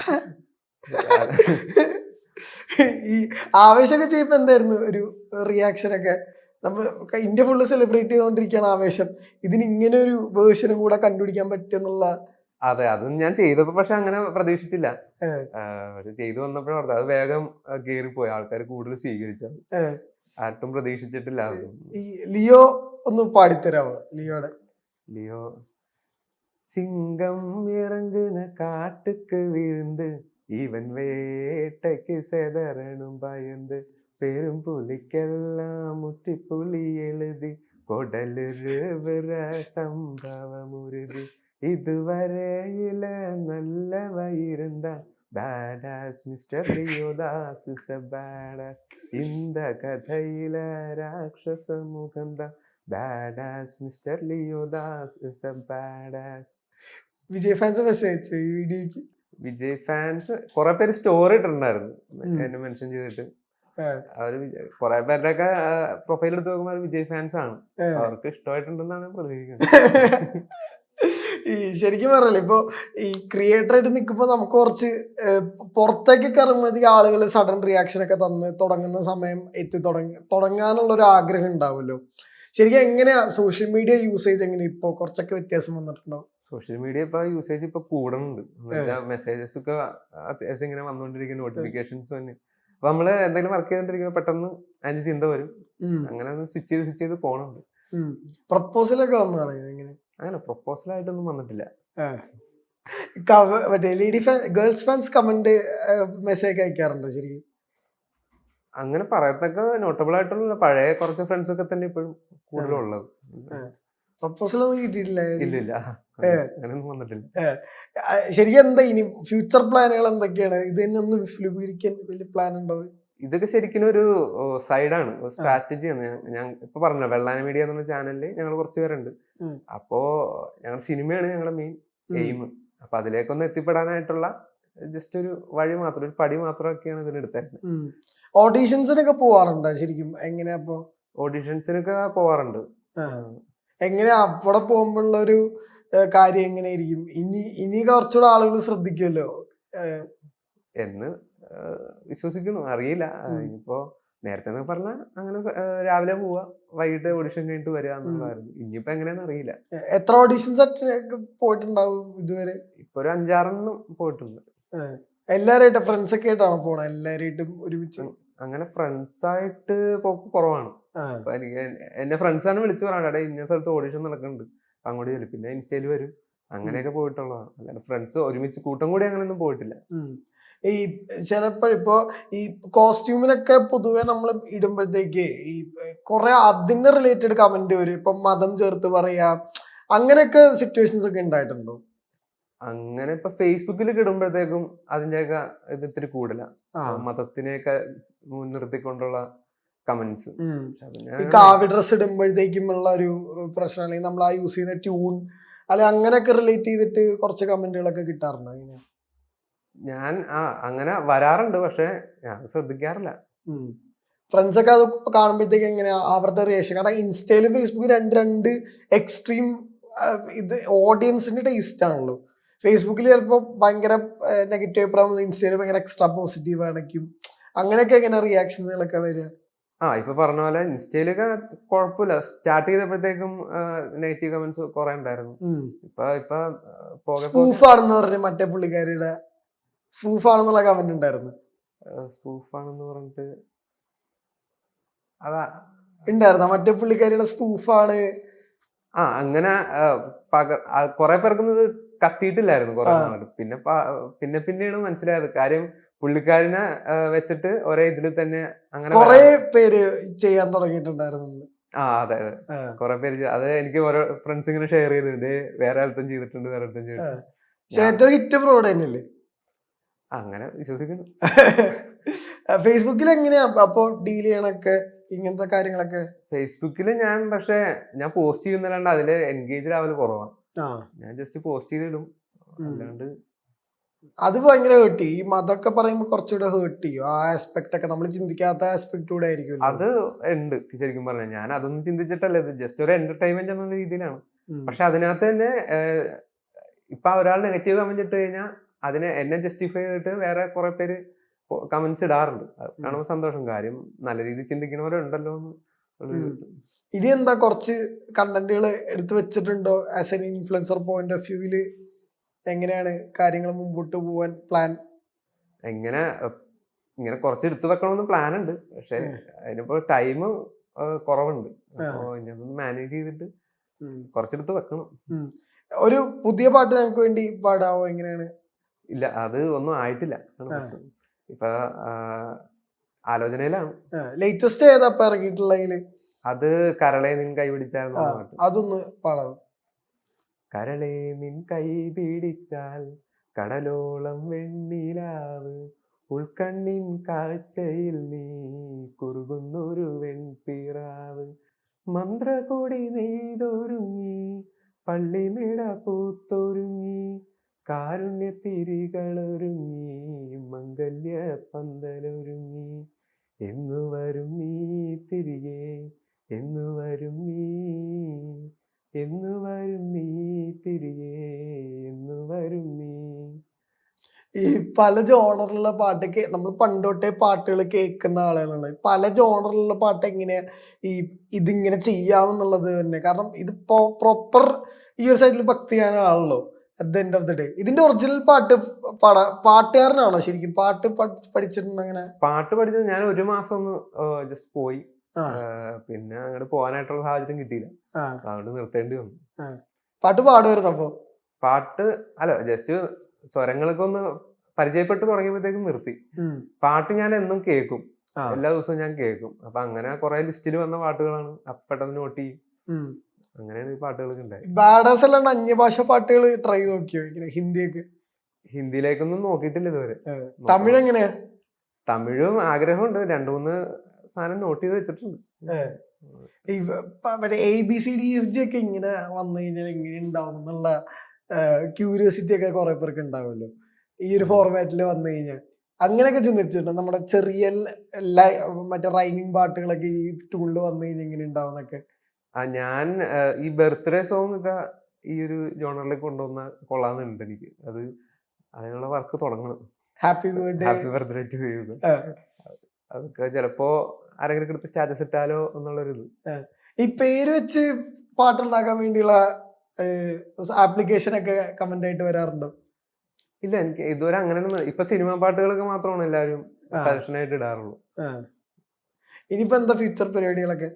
ഈ ആവേശമൊക്കെ ചെയ്യുമ്പോ എന്തായിരുന്നു ഒരു റിയാക്ഷൻ ഒക്കെ നമ്മൾ ഇന്ത്യ ഫുള്ള് സെലിബ്രേറ്റ് ചെയ്തുകൊണ്ടിരിക്കുകയാണ് ആവേശം. ഇതിന് ഇങ്ങനെ ഒരു വേർഷനും കൂടെ കണ്ടുപിടിക്കാൻ പറ്റുന്നുള്ള അതെ അത് ഞാൻ ചെയ്തപ്പോ പക്ഷെ അങ്ങനെ പ്രതീക്ഷിച്ചില്ല. പക്ഷെ ചെയ്തു വന്നപ്പോഴും അത് വേഗം കേറി പോയി ആൾക്കാർ കൂടുതൽ സ്വീകരിച്ചത് ആർക്കും പ്രതീക്ഷിച്ചിട്ടില്ല. ഈ ലിയോ ഒന്ന് പാടിത്തരാമോ ലിയോടെ? ലിയോ സിംഗം ഇറങ്ങുന്ന കാട്ടുക്ക് വീണ്ട് ഇവൻ വേട്ടയ്ക്ക് സെതറണും ഭയന്ന് പെരും പുലിക്കെല്ലാം മുറ്റിപ്പുലി എഴുതി കൊടലൊരു സംഭവമുരുതി ഇതുവരെ ഇല നല്ല വൈരന്ത badass mister Leo Das is a badass ഇന്ത കഥയില രാക്ഷസ മുഖന്ത badass mister Leo Das is a badass Vijay fans message അയച്ചു ഈ വീഡിയോക്ക് വിജയ് ഫാൻസ് കുറെ പേര് സ്റ്റോറി ഇട്ടിട്ടുണ്ടായിരുന്നു. എന്നെ മെൻഷൻ ചെയ്തിട്ട്. അവർ കുറെ പേരുടെയൊക്കെ പ്രൊഫൈൽ എടുത്ത് നോക്കുമ്പോൾ വിജയ് ഫാൻസ് ആണ്. അവർക്ക് ഇഷ്ടമായിട്ടുണ്ടെന്നാണ് പ്രതീക്ഷിക്കുന്നത്. ഈ ശരിക്കും പറയല്ലേ ഇപ്പൊ ഈ ക്രിയേറ്റർ ആയിട്ട് നിൽക്കുമ്പോൾ നമുക്ക് കുറച്ച് പുറത്തേക്കൊക്കെ ഇറങ്ങുമ്പോഴത്തേക്ക് ആളുകൾ സഡൻ റിയാക്ഷൻ ഒക്കെ തന്ന് തുടങ്ങുന്ന സമയം എത്തി തുടങ്ങി തുടങ്ങാനുള്ള ഒരു ആഗ്രഹം ഉണ്ടാവുമല്ലോ. ശരിക്കും എങ്ങനെയാ സോഷ്യൽ മീഡിയ യൂസേജ് എങ്ങനെ ഇപ്പൊ കുറച്ചൊക്കെ വ്യത്യാസം വന്നിട്ടുണ്ടോ? സോഷ്യൽ മീഡിയ ഇപ്പൊ യൂസേജ് ഇപ്പൊ കൂടുന്നുണ്ട്. മെസ്സേജസ് ഒക്കെ അത്യാവശ്യം ഇങ്ങനെ വന്നുകൊണ്ടിരിക്കുന്ന നോട്ടിഫിക്കേഷൻസ് തന്നെ അപ്പൊ നമ്മൾ എന്തെങ്കിലും വർക്ക് ചെയ്തോണ്ടിരിക്കുമ്പോൾ പെട്ടെന്ന് അതിന്റെ ചിന്ത വരും. അങ്ങനെ സ്വിച്ച് ചെയ്ത് സ്വിച്ച് ചെയ്ത് പോണുണ്ട്. പ്രപ്പോസലൊക്കെ വന്നു അങ്ങനെ പ്രൊപ്പോസൽ ആയിട്ടൊന്നും വന്നിട്ടില്ല. മറ്റേ lady fan girls fans comment message അയക്കാറുണ്ടോ ശരിക്കും? അങ്ങനെ പറയത്തക്ക നോട്ടബിൾ ആയിട്ടുള്ള പഴയ കുറച്ച് ഫ്രണ്ട്സ് ഒക്കെ തന്നെ ഇപ്പോഴും കൂടുതലും ഉള്ളത് പ്രപ്പോസൽ ഒന്നും കിട്ടിയിട്ടില്ല. ഇല്ല ഇല്ല. അങ്ങനെയൊന്നും വന്നിട്ടില്ല. ശരിക്കും എന്താ ഇനി ഫ്യൂച്ചർ പ്ലാനുകൾ എന്തൊക്കെയാണ്? ഇത് തന്നെ ഒന്ന് വിപുലീകരിക്കാൻ വലിയ പ്ലാൻ ഉണ്ടോ? ഇതൊക്കെ ശരിക്കും ഒരു സൈഡാണ് സ്ട്രാറ്റജി ആണ്. ഞാൻ ഇപ്പൊ പറഞ്ഞ വെള്ളാന മീഡിയ എന്ന ചാനലിൽ ഞങ്ങൾ കുറച്ച് പേരുണ്ട്. അപ്പോ ഞങ്ങൾ സിനിമയാണ് ഞങ്ങളുടെ മെയിൻ എയിം അപ്പൊ അതിലേക്കൊന്ന് എത്തിപ്പെടാനായിട്ടുള്ള ജസ്റ്റ് ഒരു വഴി മാത്രം ഒരു പടി മാത്രമൊക്കെയാണ് ഇതിനെടുത്തത്. ഓഡീഷൻസിനൊക്കെ പോവാറുണ്ടോ ശരിക്കും? എങ്ങനെയാ ഓഡീഷൻസിനൊക്കെ ഓഡിഷൻസിനൊക്കെ പോവാറുണ്ട്. എങ്ങനെ എങ്ങനെയാ? അവിടെ പോകുമ്പോഴുള്ള ഒരു കാര്യം എങ്ങനെയായിരിക്കും? ഇനി ഇനി കുറച്ചുകൂടെ ആളുകൾ ശ്രദ്ധിക്കുമല്ലോ എന്ന് വിശ്വസിക്കുന്നു. അറിയില്ല. ഇപ്പോ ഇനിയിപ്പോ നേരത്തെ എന്നൊക്കെ പറഞ്ഞാൽ അങ്ങനെ രാവിലെ പോവാ. വൈകിട്ട് ഓഡിഷൻ കഴിഞ്ഞിട്ട് വരിക എന്നുള്ളതായിരുന്നു. ഇനിയിപ്പോ എങ്ങനെയാന്ന് അറിയില്ല. എത്ര ഓഡിഷൻസ് പോയിട്ടുണ്ടാവും ഇതുവരെ? ഇപ്പൊ ഒരു അഞ്ചാറെണ്ണം പോയിട്ടുണ്ട്. എല്ലാരായിട്ടും ഫ്രണ്ട്സ് ഒക്കെ ആയിട്ടാണോ പോണത് എല്ലാരായിട്ടും ഒരുമിച്ച്? അങ്ങനെ ഫ്രണ്ട്സ് ആയിട്ട് പോക്ക് കുറവാണ്. അപ്പൊ എനിക്ക് ഫ്രണ്ട്സ് ആണ് വിളിച്ചു പറയാം എടാ ഇന്ന സ്ഥലത്ത് ഓഡിഷൻ നടക്കുന്നുണ്ട്. അങ്ങോട്ട് ചെല്ലും. പിന്നെ ഇൻസ്റ്റയിൽ വരും. അങ്ങനെയൊക്കെ പോയിട്ടുള്ളതാണ്. അല്ലാണ്ട് ഫ്രണ്ട്സ് ഒരുമിച്ച് കൂട്ടം കൂടി അങ്ങനെ ഒന്നും പോയിട്ടില്ല. ഈ ചിലപ്പോ ഇപ്പോ ഈ കോസ്റ്റ്യൂമിനൊക്കെ പൊതുവെ നമ്മൾ ഇടുമ്പോഴത്തേക്ക് ഈ കുറെ അതിന് റിലേറ്റഡ് കമന്റ് വരും. ഇപ്പൊ മതം ചേർത്ത് പറയാ അങ്ങനെയൊക്കെ സിറ്റുവേഷൻസ് ഒക്കെ ഉണ്ടായിട്ടുണ്ടോ? അങ്ങനെ ഇപ്പൊ ഫേസ്ബുക്കിൽ ഇടുമ്പോഴത്തേക്കും അതിന്റെയൊക്കെ ഇത് ഇത്തിരി കൂടുതലാണ് ആ. മതത്തിനെയൊക്കെ മുൻനിർത്തിക്കൊണ്ടുള്ള കമന്റ്സ് ഈ കാവി ഡ്രസ് ഇടുമ്പോഴത്തേക്കും ഉള്ള ഒരു പ്രശ്നം അല്ലെങ്കിൽ നമ്മൾ ആ യൂസ് ചെയ്യുന്ന ട്യൂൺ അല്ലെ അങ്ങനെയൊക്കെ റിലേറ്റ് ചെയ്തിട്ട് കുറച്ച് കമന്റുകളൊക്കെ കിട്ടാറുണ്ട്? അങ്ങനെ ഞാൻ ആ അങ്ങനെ വരാറുണ്ട് പക്ഷെ ഞാൻ ശ്രദ്ധിക്കാറില്ല. ഫ്രണ്ട്സ് ഒക്കെ അത് കാണുമ്പോഴത്തേക്ക് എങ്ങനെയാ അവരുടെ റിയേഷൻ കാരണം ഇൻസ്റ്റയിലും ഫേസ്ബുക്കിൽ രണ്ട് രണ്ട് എക്സ്ട്രീം ഇത് ഓഡിയൻസിന്റെ ടേസ്റ്റ് ആണല്ലോ. ഫേസ്ബുക്കിൽ ചിലപ്പോൾ ഭയങ്കര നെഗറ്റീവ് അഭിപ്രായം ഇൻസ്റ്റയിൽ ഭയങ്കര എക്സ്ട്രാ പോസിറ്റീവ് ആണെങ്കിലും അങ്ങനെയൊക്കെ എങ്ങനെ റിയാക്ഷനുകളൊക്കെ വരിക? ആ ഇപ്പൊ പറഞ്ഞ പോലെ ഇൻസ്റ്റയിലൊക്കെ കുഴപ്പമില്ല. സ്റ്റാർട്ട് ചെയ്തപ്പോഴത്തേക്കും നെഗറ്റീവ് കമന്റ്സ് കുറെ ഉണ്ടായിരുന്നു. ഇപ്പൊ ഇപ്പൊ മറ്റേ പുള്ളിക്കാരിയുടെ സ്പൂഫ് ആണെന്നുള്ള കമന്റ് ഉണ്ടായിരുന്നു സ്പൂഫാണെന്ന് പറഞ്ഞിട്ട് അതാ. ഉണ്ടായിരുന്നു. മറ്റേ പുള്ളിക്കാരിയുടെ സ്പൂഫാണ്. ആ അങ്ങനെ കൊറേ പക കുറെ പേർക്കൊന്നും ഇത് കത്തിയിട്ടില്ലായിരുന്നു കുറെ ആ. പിന്നെ പിന്നെ പിന്നെയാണ് മനസ്സിലായത്. കാര്യം പുള്ളിക്കാരനെ വെച്ചിട്ട് ഒരേ ഇതിൽ തന്നെ അങ്ങനെ കുറെ പേര് ചെയ്യാൻ തുടങ്ങിയിട്ടുണ്ടായിരുന്നു ആ അതെ അതെ. കൊറേ പേര് അത് എനിക്ക് ഓരോ ഫ്രണ്ട്സ് ഇങ്ങനെ ഷെയർ ചെയ്തിട്ടുണ്ട് വേറെ ആൾത്തും ചെയ്തിട്ടുണ്ട് വേറെ ആൾത്തും ചെയ്തിട്ടുണ്ട്. ഏറ്റവും ഹിറ്റ് പ്രോഡ് തന്നെയല്ലേ? അങ്ങനെ വിശ്വസിക്കുന്നു. ഫേസ്ബുക്കിൽ എങ്ങനെയാ അപ്പോ ഡീൽ ചെയ്യണൊക്കെ ഇങ്ങനത്തെ കാര്യങ്ങളൊക്കെ? ഫേസ്ബുക്കിൽ ഞാൻ പക്ഷെ ഞാൻ പോസ്റ്റ് ചെയ്യുന്നല്ലാണ്ട് അതിൽ എൻഗേജ് ആവൽ കുറവാണ് ഞാൻ ജസ്റ്റ് പോസ്റ്റ് ചെയ്തിടും. അല്ലാണ്ട് അത് ഭയങ്കര ഹേർട്ട് ചെയ്യും. ഈ മതമൊക്കെ പറയുമ്പോൾ കുറച്ചുകൂടെ ഹേർട്ട് ചെയ്യും. ആ ആസ്പെക്ട് ഒക്കെ നമ്മൾ ചിന്തിക്കാത്ത ആസ്പെക്ട് കൂടെ ആയിരിക്കും അത് ഉണ്ട്. ശരിക്കും പറഞ്ഞാൽ ഞാൻ അതൊന്നും ചിന്തിച്ചിട്ടല്ല. ഇത് ജസ്റ്റ് ഒരു എന്റർടൈൻമെന്റ് എന്ന രീതിയിലാണ്. പക്ഷെ അതിനകത്ത് തന്നെ ഇപ്പൊ ഒരാൾ നെഗറ്റീവ് കമന്റ് ഇട്ട് കഴിഞ്ഞാൽ അതിനെ എന്നെ ജസ്റ്റിഫൈ ചെയ്തിട്ട് വേറെ കുറെ പേര് കമന്റ്സ് ഇടാറുണ്ട്. കാണുമ്പോൾ സന്തോഷം. കാര്യം നല്ല രീതിയിൽ ചിന്തിക്കുന്നവരുണ്ടല്ലോ എന്ന് ഇനി എന്താ കുറച്ച് കണ്ടന്റുകൾ എടുത്തു വെച്ചിട്ടുണ്ടോ? As an influencer point of വ്യൂവിൽ എങ്ങനെയാണ് കാര്യങ്ങൾ മുമ്പോട്ട് പോവാൻ പ്ലാൻ എങ്ങനെ ഇങ്ങനെ കുറച്ച് എടുത്തു വെക്കണമെന്ന് പ്ലാൻ ഉണ്ട്. പക്ഷെ. അതിനിപ്പോ ടൈം കുറവുണ്ട്. മാനേജ് ചെയ്തിട്ട് കുറച്ചെടുത്ത് വെക്കണം. ഒരു പുതിയ പാട്ട് നമുക്ക് വേണ്ടി പാടാവോ? എങ്ങനെയാണ്? ഇല്ല അത് ഒന്നും ആയിട്ടില്ല. ഇപ്പൊ ആലോചനയിലാണ്. ലേറ്റസ്റ്റ് ഏതാ ഇറങ്ങിയിട്ടുള്ള ഇറങ്ങിയിട്ടുള്ളതിൽ അത് കരളെ നിൻ കൈ പിടിച്ചാൽ അതൊന്ന് പാടാവും കരളെ നിൻ കൈ പിടിച്ചാൽ കടലോളം വെണ്ണിലാവ്. ഉൾക്കണ്ണിൻ കാഴ്ചയിൽ നീ കുറുകുന്നൊരു വെൺപിറാവ്. മന്ത്രകൊടി നെയ്തൊരുങ്ങി പള്ളിമിട പൂത്തൊരുങ്ങി കാരുണ്യത്തിരികളൊരുങ്ങി മംഗല്യ പന്തലൊരുങ്ങി എന്നു വരും നീ തിരികെ എന്നു വരും നീ എന്നു വരും നീ തിരികെ എന്നു വരും നീ. ഈ പല ജോണറിലുള്ള പാട്ടൊക്കെ നമ്മൾ പണ്ടോട്ടേ പാട്ടുകൾ കേൾക്കുന്ന ആളുകളാണ്. പല ജോണറിലുള്ള പാട്ട് എങ്ങനെയാ ഈ ഇതിങ്ങനെ ചെയ്യാമെന്നുള്ളത് തന്നെ. കാരണം ഇത് പ്രോപ്പർ ഈ ഒരു സൈഡിൽ ഭക്തിയാനാണല്ലോ at the end of the day ഇതിന്റെ ഒറിജിനൽ പാട്ട് പാടാ പാട്ടുകാരനാണോ ശരിക്കും? പാട്ട് പഠി- പഠിച്ചിട്ടുണ്ട് അങ്ങനെ? പാട്ട് പഠിച്ചത് ഞാൻ ഒരു മാസം ഒന്ന് ജസ്റ്റ് പോയി. പിന്നെ അങ്ങോട്ട് പോകാനായിട്ടുള്ള സാഹചര്യം കിട്ടിയില്ല. അതുകൊണ്ട് നിർത്തേണ്ടി വന്നു. പാട്ട് പാടുമായിരുന്നു അപ്പൊ? പാട്ട് അല്ല ജസ്റ്റ് സ്വരങ്ങളൊക്കെ ഒന്ന് പരിചയപ്പെട്ട് തുടങ്ങിയപ്പോഴത്തേക്കും നിർത്തി. പാട്ട് ഞാൻ എന്നും കേൾക്കും. എല്ലാ ദിവസവും ഞാൻ കേൾക്കും. അപ്പൊ അങ്ങനെ കുറെ ലിസ്റ്റിൽ വന്ന പാട്ടുകളാണ്. അപ്പൊ പെട്ടെന്ന് നോട്ട് ചെയ്യും. അങ്ങനെയാണ് ഈ പാട്ടുകളൊക്കെ ഉണ്ടായത്. ബാഡാസ് അല്ലാണ്ട് അന്യഭാഷ പാട്ടുകൾ ട്രൈ നോക്കിയോ? ഇങ്ങനെ ഹിന്ദിയൊക്കെ. ഹിന്ദിയിലേക്കൊന്നും നോക്കിയിട്ടില്ല ഇതുവരെ. തമിഴ് എങ്ങനെയാ? തമിഴും ആഗ്രഹമുണ്ട്. രണ്ടു മൂന്ന് സാധനം നോട്ട് ചെയ്ത് വെച്ചിട്ടുണ്ട്. മറ്റേ A B C D F G ഒക്കെ ഇങ്ങനെ വന്നു കഴിഞ്ഞാൽ എങ്ങനെ ഉണ്ടാവും എന്നുള്ള ക്യൂരിയോസിറ്റി ഒക്കെ കുറെ പേർക്ക് ഉണ്ടാവുമല്ലോ. ഈ ഒരു ഫോർമാറ്റിൽ വന്നു കഴിഞ്ഞാൽ. അങ്ങനെയൊക്കെ ചിന്തിച്ചിട്ടുണ്ട്? നമ്മുടെ ചെറിയ മറ്റേ റൈമിങ് പാട്ടുകളൊക്കെ ഈ ടൂളിൽ വന്നു കഴിഞ്ഞാൽ എങ്ങനെ ഉണ്ടാവുന്നൊക്കെ ആ ഞാൻ ഈ ബർത്ത്ഡേ സോങ് ഒക്കെ ഈ ഒരു ജോണറിലേക്ക് കൊണ്ടുവന്ന കൊള്ളാന്നുണ്ട് എനിക്ക്. അത് അതിനുള്ള വർക്ക് തുടങ്ങണം. Happy birthday happy birthday to you അതൊക്കെ ചിലപ്പോ ആരെങ്കിലും എടുത്ത് സ്റ്റാറ്റസ് ഇട്ടാലോ എന്നുള്ളൊരു ഇത് ഈ പേര് വെച്ച് പാട്ടുണ്ടാക്കാൻ വേണ്ടിയുള്ള ആപ്ലിക്കേഷൻ ഒക്കെ കമന്റ് ആയിട്ട് വരാറുണ്ടോ? ഇല്ല എനിക്ക് ഇതുവരെ അങ്ങനെ ഇപ്പൊ സിനിമാ പാട്ടുകളൊക്കെ മാത്രമാണ് എല്ലാവരും. ആയിട്ട് ഇടാറുള്ളൂ. ഇനിയിപ്പോ എന്താ ഫ്യൂച്ചർ പരിപാടികളൊക്കെ?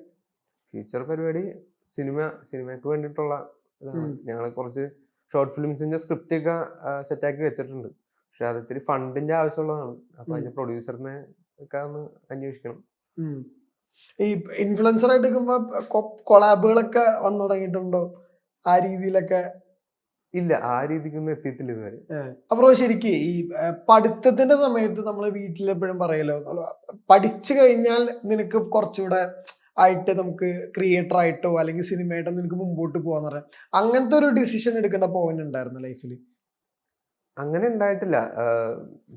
ഫ്യൂച്ചർ പരിപാടി സിനിമ സിനിമയ്ക്ക് വേണ്ടിയിട്ടുള്ള ഇതാണ്. ഞങ്ങൾ കുറച്ച് ഷോർട്ട് ഫിലിംസിന്റെ സ്ക്രിപ്റ്റ് ഒക്കെ സെറ്റാക്കി വെച്ചിട്ടുണ്ട്. പക്ഷെ അത് ഇത്തിരി ഫണ്ടിന്റെ ആവശ്യമുള്ളതാണ്. അപ്പൊ. അതിന്റെ പ്രൊഡ്യൂസറിനെ ഒക്കെ ഒന്ന് അന്വേഷിക്കണം. ഈ ഇൻഫ്ലുവൻസർ ആയിട്ട് നിൽക്കുമ്പോ കൊളാബുകളൊക്കെ വന്നു തുടങ്ങിയിട്ടുണ്ടോ? ആ രീതിയിലൊക്കെ? ഇല്ല ആ രീതിക്കൊന്നും എത്തിയിട്ടില്ല ഇതുവരെ. അപ്പോ ശരിക്കും ഈ പഠിത്തത്തിന്റെ സമയത്ത് നമ്മൾ വീട്ടിൽ എപ്പോഴും പറയലോ പഠിച്ചു കഴിഞ്ഞാൽ നിനക്ക് കുറച്ചുകൂടെ ആയിട്ട് നമുക്ക് ക്രിയേറ്റർ ആയിട്ടോ അല്ലെങ്കിൽ സിനിമയായിട്ടോ നിനക്ക് മുമ്പോട്ട് പോകാന്ന് പറയാം. അങ്ങനത്തെ ഒരു ഡിസിഷൻ എടുക്കേണ്ട പോയിന്റ് ഉണ്ടായിരുന്നു ലൈഫിൽ അങ്ങനെ ഉണ്ടായിട്ടില്ല.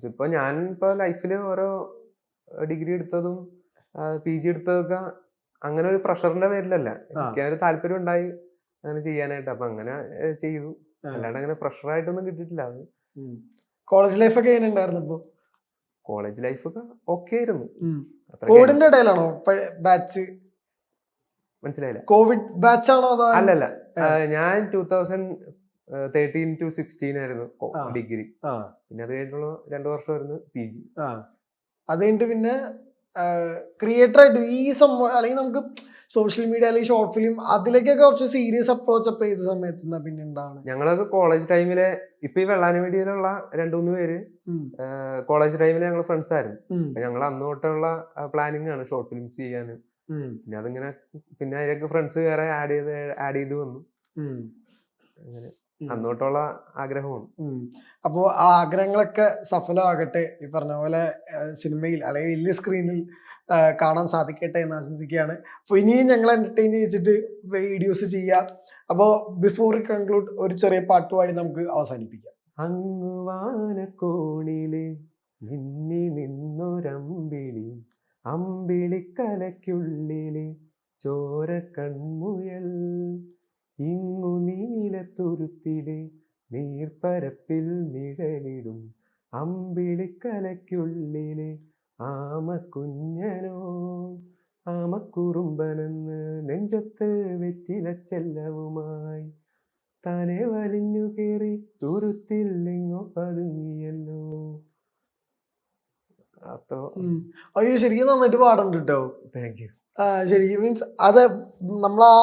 ഇപ്പൊ ഞാൻ ഇപ്പൊ ലൈഫിൽ ഓരോ ഡിഗ്രി എടുത്തതും പി ജി എടുത്തതൊക്കെ അങ്ങനെ ഒരു പ്രഷറിന്റെ പേരിലല്ല. എനിക്കൊരു എനിക്ക് ഒരു താല്പര്യം ഉണ്ടായി അങ്ങനെ ചെയ്യാനായിട്ട്. അപ്പൊ അങ്ങനെ ചെയ്തു. അല്ലാണ്ട് അങ്ങനെ പ്രഷറായിട്ടൊന്നും കിട്ടിയിട്ടില്ല. അത് കോളേജ് ലൈഫൊക്കെ എങ്ങനെ ഉണ്ടായിരുന്നു ഇപ്പോ? കോളേജ് ഒക്കെ ഓക്കെ ആയിരുന്നു. ഇടയിലാണോ? ബാച്ച് മനസ്സിലായില്ല? കോവിഡ് ബാച്ച് ആണോ അതോ? അല്ലല്ല. ഞാൻ two thousand thirteen to sixteen ആയിരുന്നു. ഡിഗ്രി. പിന്നെ അത് കഴിഞ്ഞിട്ടുള്ള രണ്ടു വർഷമായിരുന്നു പി ജി അത് കഴിഞ്ഞിട്ട് പിന്നെ ക്രിയേറ്റർ ആയിട്ട് ഈ സംഭവം അല്ലെങ്കിൽ നമുക്ക് സോഷ്യൽ മീഡിയ അല്ലെങ്കിൽ ഷോർട്ട് ഫിലിം അതിലേക്കൊക്കെ കുറച്ച് സീരിയസ് അപ്രോച്ച് അപ്പ് ചെയ്ത സമയത്ത് എന്നാ പിന്നെ ഉണ്ടാവണം ഞങ്ങളൊക്കെ കോളേജ് ടൈമിൽ ഇപ്പൊ ഈ വെള്ളാനുമീഡിയയിലുള്ള രണ്ടു മൂന്ന് പേര് കോളേജ് ടൈമിൽ ഞങ്ങൾ ഫ്രണ്ട്സ് ആയിരുന്നു. ഞങ്ങൾ അന്ന് തൊട്ടുള്ള പ്ലാനിങ് ആണ് ഷോർട്ട് ഫിലിംസ് ചെയ്യാൻ പിന്നെ അതിങ്ങനെ പിന്നെ അതിലേക്ക് ഫ്രണ്ട്സ് വേറെ ആഡ് ചെയ്ത് ആഡ് ചെയ്ത് വന്നു. അങ്ങനെ അന്നോട്ടുള്ള ആഗ്രഹമാണ്. അപ്പോൾ ആ ആഗ്രഹങ്ങളൊക്കെ സഫലമാകട്ടെ. ഈ പറഞ്ഞ പോലെ സിനിമയിൽ അല്ലെങ്കിൽ വലിയ സ്ക്രീനിൽ കാണാൻ സാധിക്കട്ടെ എന്ന് ആശംസിക്കുകയാണ്. അപ്പോൾ ഇനിയും ഞങ്ങൾ എന്റർടൈൻ ചെയ്യിച്ചിട്ട് വീഡിയോസ് ചെയ്യാം. അപ്പോൾ ബിഫോർ കൺക്ലൂഡ് ഒരു ചെറിയ പാട്ട് പാടി നമുക്ക് അവസാനിപ്പിക്കാം. അങ്ങുവാനക്കോണിൽ നിന്നി നിന്നൊരമ്പിളി. അമ്പിളിക്കലയ്ക്കുള്ളിൽ ചോര കൺമുയൽ ഇങ്ങു നീലത്തുരുത്തിലെ നീർപ്പരപ്പിൽ നിഴലിടും അമ്പിളിക്കലയ്ക്കുള്ളിലെ ആമക്കുഞ്ഞനോ. ആമക്കുറുമ്പനെന്ന് നെഞ്ചത്ത് വെറ്റില ചെല്ലവുമായി താനെ വലിഞ്ഞു കേറി തുരുത്തിൽ എങ്ങോ പതുങ്ങിയല്ലോ. അയ്യോ ശരിക്കും നന്നായിട്ട് പാടുന്നുണ്ട് കേട്ടോ താങ്ക് യു ശരിക്കും മീൻസ് അത് നമ്മൾ ആ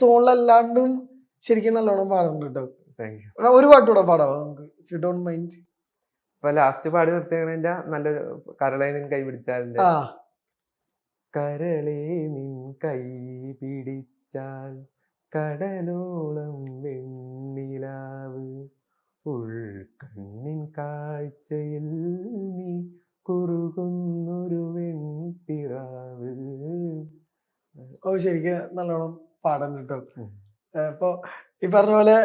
സോണിലല്ലാണ്ടും ശരിക്കും നല്ലോണം പാടുന്നുണ്ട് കേട്ടോ താങ്ക് യു ഒരു പാട്ട് കൂടെ പാടാവോ നമുക്ക്? ഡോണ്ട് മൈൻഡ് ഇപ്പൊ ലാസ്റ്റ് പാടി നിർത്തിയതിന്റെ നല്ല കരളെ നിൻ കൈ പിടിച്ചാൽ കരളെ നിൻ കൈ പിടിച്ചാൽ കടലോളം വെണ്ണിലാവ്. ഉൾക്കണ്ണിൻ കാഴ്ചയിൽ നീ കുറുകുന്നൊരു വെൺപിറാവ് ഓ ശരിക്കും നല്ലോണം പാടാൻ കേട്ടോ. അപ്പൊ ഈ പറഞ്ഞ പോലെ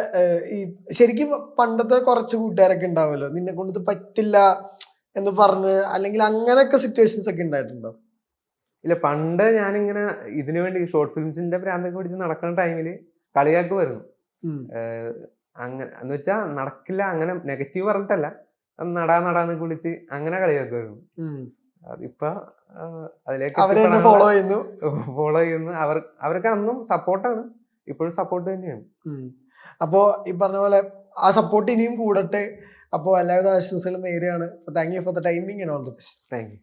ഈ ശരിക്കും പണ്ടത്തെ കുറച്ച് കൂട്ടുകാരൊക്കെ ഉണ്ടാവുമല്ലോ? നിന്നെ കൊണ്ട് പറ്റില്ല എന്ന് പറഞ്ഞ് അല്ലെങ്കിൽ അങ്ങനെയൊക്കെ സിറ്റുവേഷൻസ് ഒക്കെ ഉണ്ടായിട്ടുണ്ടോ? ഇല്ല പണ്ട് ഞാനിങ്ങനെ ഇതിനു വേണ്ടി ഷോർട്ട് ഫിലിംസിന്റെ പ്രാന്തൊക്കെ പിടിച്ച് നടക്കുന്ന ടൈമിൽ കളിയാക്കുമായിരുന്നു. വരുന്നു അങ്ങനെ എന്ന് വെച്ചാ നടക്കില്ല അങ്ങനെ നെഗറ്റീവ് പറഞ്ഞിട്ടല്ല. നടാ നടാന്ന് കുളിച്ച് അങ്ങനെ കളിയാക്കുമായിരുന്നു. അതിപ്പോ അതിലേക്ക് ഫോളോ ചെയ്യുന്നു. ഫോളോ ചെയ്യുന്നു. അവർ അവർക്ക് അന്നും സപ്പോർട്ടാണ് ഇപ്പോഴും സപ്പോർട്ട് തന്നെയാണ്. അപ്പോ ഈ പറഞ്ഞ പോലെ ആ സപ്പോർട്ട് ഇനിയും കൂടട്ടെ. അപ്പോൾ എല്ലാവിധ ആശംസകളും നേരെയാണ് thank you for the timing and all the best thank you